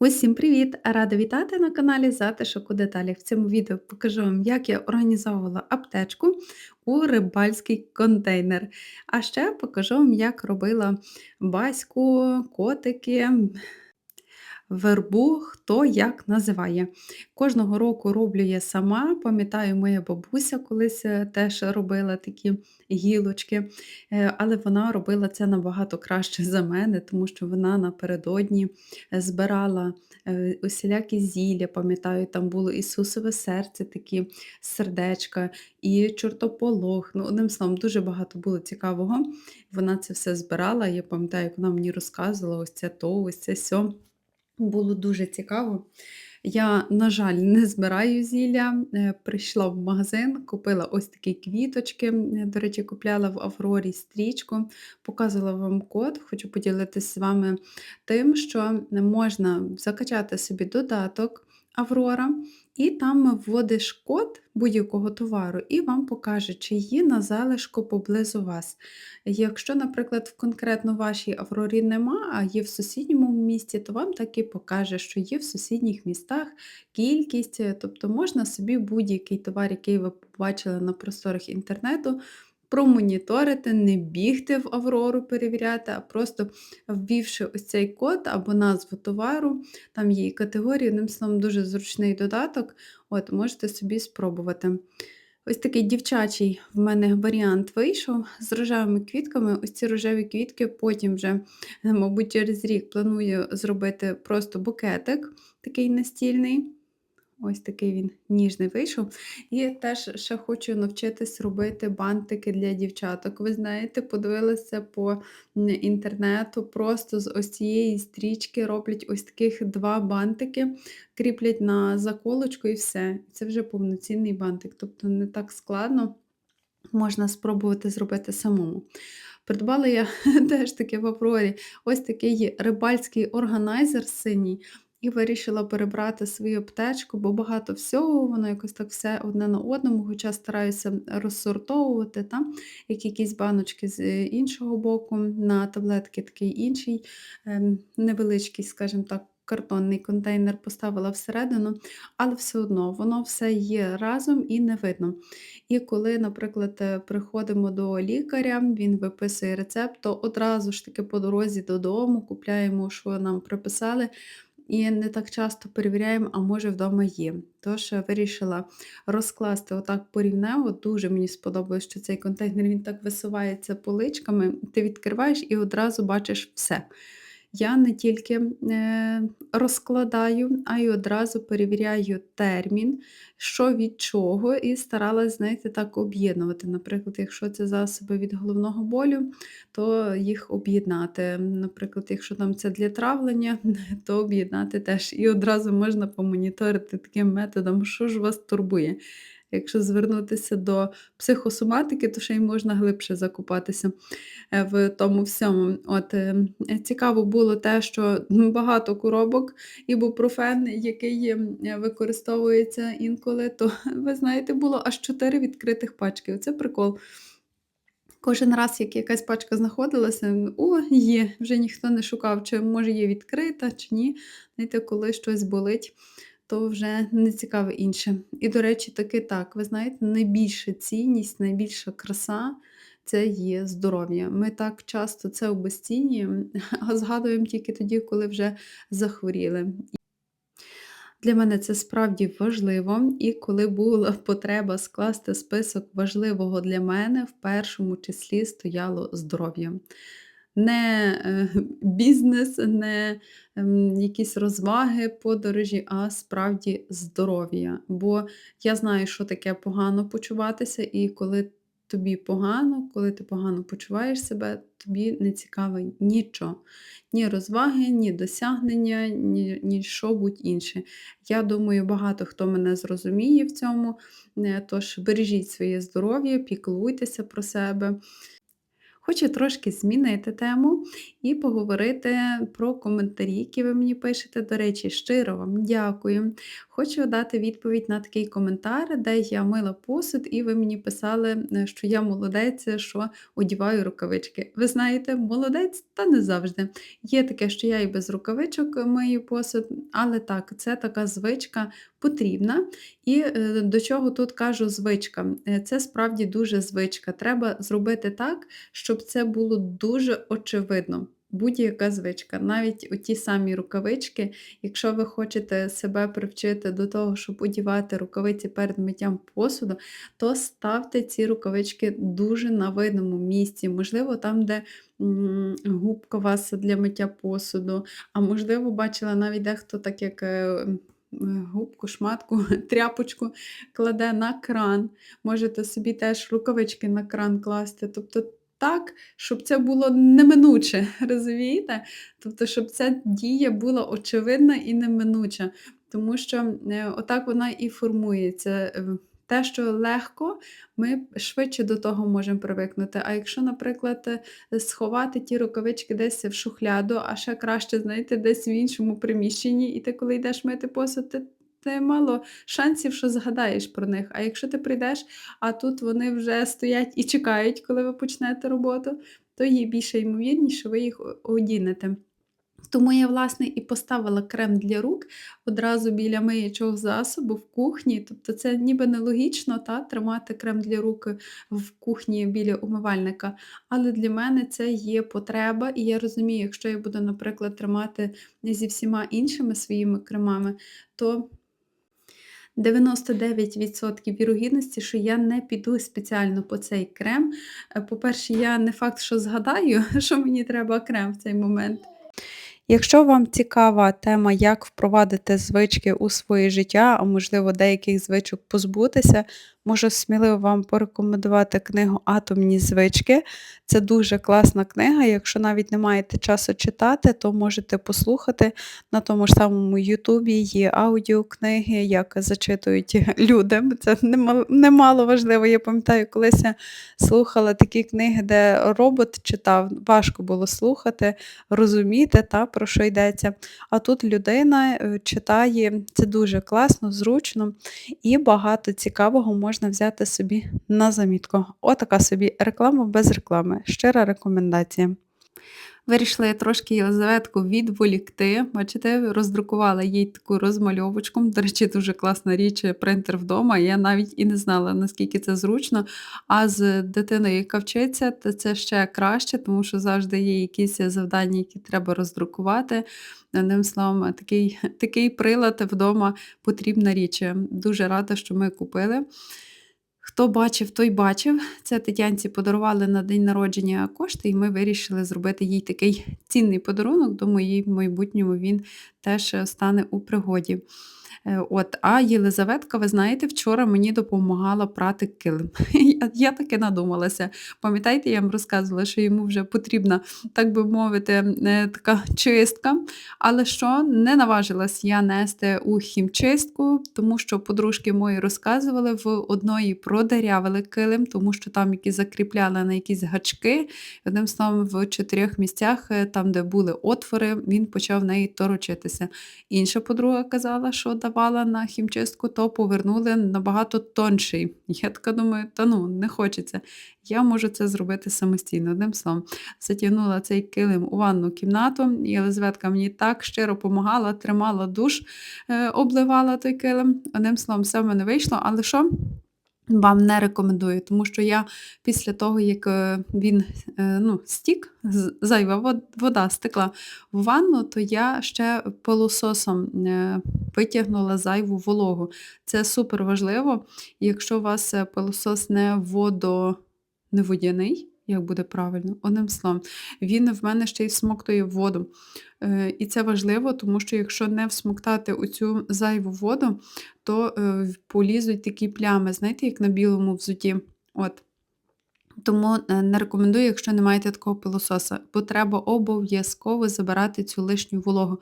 Усім привіт! Рада вітати на каналі Затишок у деталях. В цьому відео покажу вам, як я організовувала аптечку у рибальський контейнер. А ще покажу вам, як робила баську, котики, вербу, хто як називає. Кожного року роблю я сама. Пам'ятаю, моя бабуся колись е, теж робила такі гілочки, е, але вона робила це набагато краще за мене, тому що вона напередодні е, збирала усілякі зілля. Пам'ятаю, там було Ісусове серце, такі сердечка, і чортополох. Ну, Одним словом, дуже багато було цікавого. Вона це все збирала. Я пам'ятаю, як вона мені розказувала ось це то, ось це сьо. Було дуже цікаво. Я, на жаль, не збираю зілля. Е, прийшла в магазин, купила ось такі квіточки. До речі, купляла в Аврорі стрічку, показувала вам код. Хочу поділитися з вами тим, що можна закачати собі додаток Аврора, і там вводиш код будь-якого товару, і вам покаже, чи є на залишку поблизу вас. Якщо, наприклад, в конкретно вашій Аврорі нема, а є в сусідньому місті, то вам так і покаже, що є в сусідніх містах кількість, тобто можна собі будь-який товар, який ви побачили на просторах інтернету, промоніторити, не бігти в Аврору перевіряти, а просто ввівши ось цей код або назву товару, там є категорії, одним словом, дуже зручний додаток, от можете собі спробувати. Ось такий дівчачий в мене варіант вийшов з рожевими квітками. Ось ці рожеві квітки, потім вже, мабуть, через рік планую зробити просто букетик такий настільний. Ось такий він ніжний вийшов. І теж ще хочу навчитись робити бантики для дівчаток. Ви знаєте, подивилася по інтернету, просто з ось цієї стрічки роблять ось таких два бантики, кріплять на заколочку і все. Це вже повноцінний бантик, тобто не так складно. Можна спробувати зробити самому. Придбала я теж таки в Аврорі ось такий рибальський органайзер синій. І вирішила перебрати свою аптечку, бо багато всього, воно якось так все одне на одному, хоча стараюся розсортовувати, там, як якісь баночки з е, іншого боку, на таблетки такий інший, ем, невеличкий, скажімо так, картонний контейнер поставила всередину, але все одно воно все є разом і не видно. І коли, наприклад, е, приходимо до лікаря, він виписує рецепт, то одразу ж таки по дорозі додому купляємо, що нам приписали. І не так часто перевіряємо, а може вдома є. Тож вирішила розкласти отак порівнево. Дуже мені сподобалось, що цей контейнер він так висувається поличками. Ти відкриваєш і одразу бачиш все. Я не тільки е, розкладаю, а й одразу перевіряю термін, що від чого, і старалась, знаєте, так об'єднувати. Наприклад, якщо це засоби від головного болю, то їх об'єднати. Наприклад, якщо там це для травлення, то об'єднати теж. І одразу можна помоніторити таким методом, що ж вас турбує. Якщо звернутися до психосоматики, то ще й можна глибше закупатися е, в тому всьому. От е, Цікаво було те, що багато коробок ібупрофен, який використовується інколи, то ви знаєте, було аж 4 відкритих пачки. Це прикол. Кожен раз, як якась пачка знаходилася, о, є, вже ніхто не шукав, чи може є відкрита, чи ні. Знаєте, коли щось болить то вже не цікаве інше. І, до речі, таки так, ви знаєте, найбільша цінність, найбільша краса це є здоров'я. Ми так часто це обесцінюємо, а згадуємо тільки тоді, коли вже захворіли. Для мене це справді важливо, і коли була потреба скласти список важливого для мене, в першому числі стояло здоров'я не е, бізнес, не ем, якісь розваги, подорожі, а справді здоров'я. Бо я знаю, що таке погано почуватися, і коли тобі погано, коли ти погано почуваєш себе, тобі не цікаве нічого. Ні розваги, ні досягнення, ні, ні що будь інше. Я думаю, багато хто мене зрозуміє в цьому. Е, тож бережіть своє здоров'я, піклуйтеся про себе. Хочу трошки змінити тему і поговорити про коментарі, які ви мені пишете. До речі, щиро вам дякую. Хочу дати відповідь на такий коментар, де я мила посуд, і ви мені писали, е, що я молодець, що одіваю рукавички. Ви знаєте, молодець, та не завжди. Є таке, що я і без рукавичок мию посуд, але так, це така звичка потрібна. І е, до чого тут кажу звичка? Е, Це справді дуже звичка. Треба зробити так, щоб це було дуже очевидно. Будь-яка звичка, навіть оті самі рукавички, якщо ви хочете себе привчити до того, щоб одівати рукавиці перед миттям посуду, то ставте ці рукавички дуже на видному місці. Можливо, там, де губка у вас для миття посуду, а можливо, бачила навіть дехто так як. Е, е, Губку, шматку, тряпочку кладе на кран. Можете собі теж рукавички на кран класти. Тобто так, щоб це було неминуче, розумієте? Тобто, щоб ця дія була очевидна і неминуча. Тому що е, отак вона і формується. Те, що легко, ми швидше до того можемо привикнути. А якщо, наприклад, сховати ті рукавички десь в шухляду, а ще краще, знаєте, десь в іншому приміщенні, і ти, коли йдеш мити посуд, ти, ти мало шансів, що згадаєш про них. А якщо ти прийдеш, а тут вони вже стоять і чекають, коли ви почнете роботу, то є більше ймовірність, що ви їх одінете. Тому я, власне, і поставила крем для рук одразу біля миючого засобу в кухні. Тобто це ніби нелогічно та, тримати крем для рук в кухні біля умивальника. Але для мене це є потреба, і я розумію, якщо я буду, наприклад, тримати зі всіма іншими своїми кремами, то 99% вірогідності, що я не піду спеціально по цей крем. Е, По-перше, я не факт, що згадаю, що мені треба крем в цей момент. Якщо вам цікава тема, як впровадити звички у своє життя, а можливо деяких звичок позбутися, можу сміливо вам порекомендувати книгу Атомні звички. Це дуже класна книга. Якщо навіть не маєте часу читати, то можете послухати на тому ж самому Ютубі є аудіокниги, як зачитують люди. Це немало, немало важливо. Я пам'ятаю, колись я слухала такі книги, де робот читав, важко було слухати розуміти, та, про що йдеться. А тут людина е, читає, це дуже класно, зручно і багато цікавого можна взяти собі на замітку. Отака собі реклама без реклами. Щира рекомендація. Вирішила я трошки Єлизаветку відволікти. Бачите, роздрукувала їй таку розмальовочку. До речі, дуже класна річ, принтер вдома. Я навіть і не знала, наскільки це зручно. А з дитиною, яка вчиться, то це ще краще, тому що завжди є якісь завдання, які треба роздрукувати. Одним словом, такий, такий прилад вдома потрібна річ. Дуже рада, що ми купили. Хто бачив, той бачив. Це Тетянці подарували на день народження кошти, і ми вирішили зробити їй такий цінний подарунок. Думаю, їй в майбутньому він теж е, стане у пригоді. Е, От, а Єлизаветка, ви знаєте, вчора мені допомагала прати килим. Я, я таки надумалася. Пам'ятаєте, я вам розказувала, що йому вже потрібна, так би мовити, е, така чистка. Але що не наважилась я нести у хімчистку, тому що подружки мої розказували, в одної продерявили килим, тому що там які закріпляли на якісь гачки. Одним словом, в чотирьох місцях, е, там, де були отвори, він почав в неї торочитися. Інша подруга казала, що давала на хімчистку, то повернули набагато тонший. Я така думаю, та ну, не хочеться. Я можу це зробити самостійно. Одним словом, затягнула цей килим у ванну кімнату. І Єлизаветка мені так щиро допомагала, тримала душ, е, обливала той килим. Одним словом, все в мене вийшло. Але що? Вам не рекомендую, тому що я після того, як е, він е, ну, стік, зайва вод- вода стекла в ванну, то я ще пилососом е, витягнула зайву вологу. Це супер важливо. Якщо у вас пилосос не водо, не водяний, як буде правильно, одним словом, він в мене ще й всмоктує воду. Е, І це важливо, тому що якщо не всмоктати оцю зайву воду, то е, полізуть такі плями, знаєте, як на білому взуті. От. Тому е, не рекомендую, якщо не маєте такого пилососа, бо треба обов'язково забирати цю лишню вологу.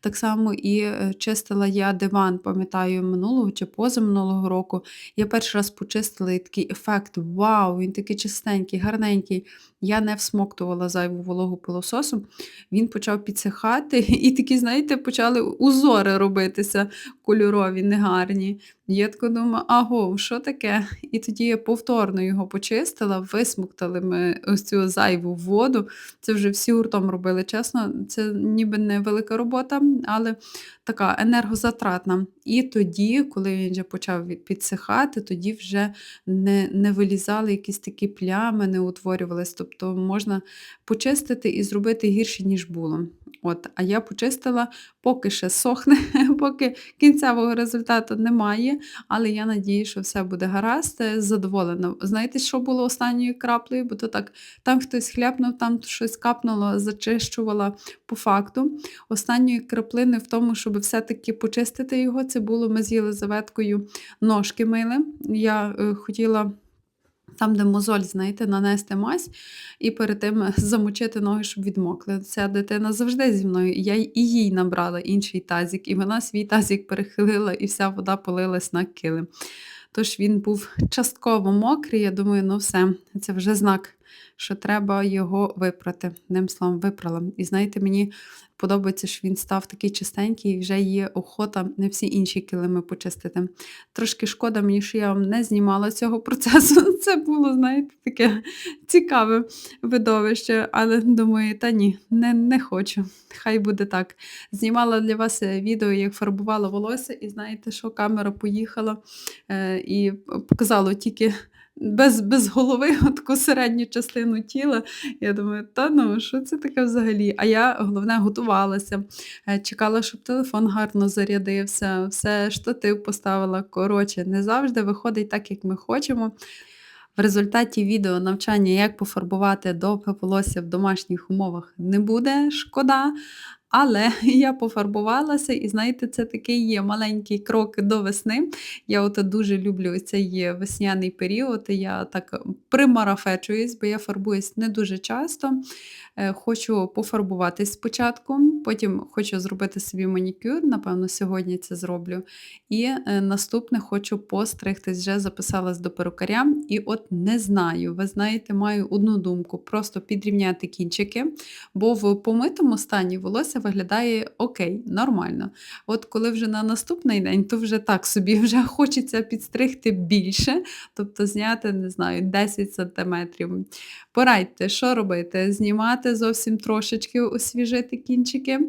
Так само і е, чистила я диван, пам'ятаю, минулого чи позаминулого року. Я перший раз почистила і такий ефект: вау, він такий чистенький, гарненький. я не всмоктувала зайву вологу пилососом, він почав підсихати, і такі, знаєте, почали узори робитися кольорові, негарні. Я така думаю, аго, що таке? І тоді я повторно його почистила, висмоктали ми ось цю зайву воду. Це вже всі гуртом робили. Чесно, це ніби не велика робота, але така енергозатратна. І тоді, коли він вже почав підсихати, тоді вже не, не вилізали якісь такі плями, не утворювались. Тобто можна почистити і зробити гірше, ніж було. От, а я почистила, поки ще сохне, поки кінцевого результату немає, але я надію, що все буде гаразд, е, задоволена. Знаєте, що було останньою краплею? Бо то так, там хтось хляпнув, там щось капнуло, зачищувала по факту. Останньою краплиною в тому, щоб все-таки почистити його, це було ми з Єлизаветкою ножки мили. Я е, хотіла. Там, де мозоль, знаєте, нанести мазь і перед тим замочити ноги, щоб відмокли. Ця дитина завжди зі мною. Я і їй набрала інший тазик, і вона свій тазик перехилила, і вся вода полилась на килим. Тож він був частково мокрий. Я думаю, ну все, це вже знак, що треба його випрати. Одним словом, випрала. І знаєте, мені подобається, що він став такий чистенький, і вже є охота не всі інші килими почистити. Трошки шкода мені, що я вам не знімала цього процесу. Це було, знаєте, таке цікаве видовище, але думаю, та ні, не, не хочу. Хай буде так. Знімала для вас е, відео, як фарбувала волосся, і знаєте, що камера поїхала е, і показала тільки. Без, без голови, таку середню частину тіла. Я думаю, та ну, що це таке взагалі? А я головне готувалася, е, чекала, щоб телефон гарно зарядився, все штатив поставила. Коротше, не завжди виходить так, як ми хочемо. В результаті відео навчання, як пофарбувати довге волосся в домашніх умовах, не буде шкода. Але я пофарбувалася, і знаєте, це такий є маленький крок до весни. Я от дуже люблю цей весняний період. Я так примарафечуюсь, бо я фарбуюсь не дуже часто. Е, Хочу пофарбуватись спочатку, потім хочу зробити собі манікюр, напевно, сьогодні це зроблю. І е, наступне хочу постригтись, вже записалась до перукаря. І от не знаю, ви знаєте, маю одну думку: просто підрівняти кінчики, бо в помитому стані волосся виглядає окей, нормально. От коли вже на наступний день, то вже так собі вже хочеться підстригти більше, тобто зняти, не знаю, 10 сантиметрів. Порадьте, що робити? Знімати зовсім трошечки, освіжити кінчики.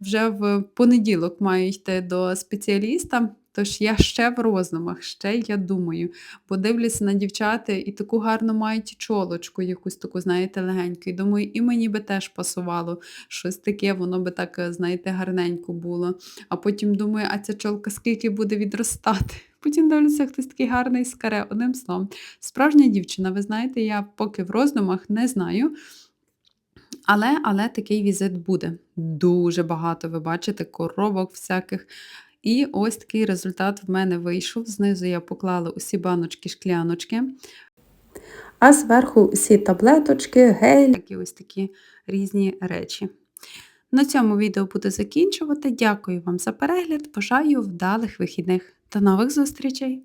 Вже в понеділок маю йти до спеціаліста. Тож я ще в роздумах, ще я думаю, бо дивлюся на дівчата і таку гарну мають чолочку, якусь таку, знаєте, легеньку. І думаю, і мені би теж пасувало щось таке, воно би так, знаєте, гарненько було. А потім думаю, а ця чолка скільки буде відростати? Потім дивлюся, хтось такий гарний скаре, одним словом. Справжня дівчина, ви знаєте, я поки в роздумах не знаю. Але, але такий візит буде. Дуже багато, ви бачите, коробок всяких. І ось такий результат в мене вийшов. Знизу я поклала усі баночки, шкляночки. А зверху усі таблеточки, гель, такі ось такі різні речі. На цьому відео буду закінчувати. Дякую вам за перегляд. Бажаю вдалих вихідних. До нових зустрічей!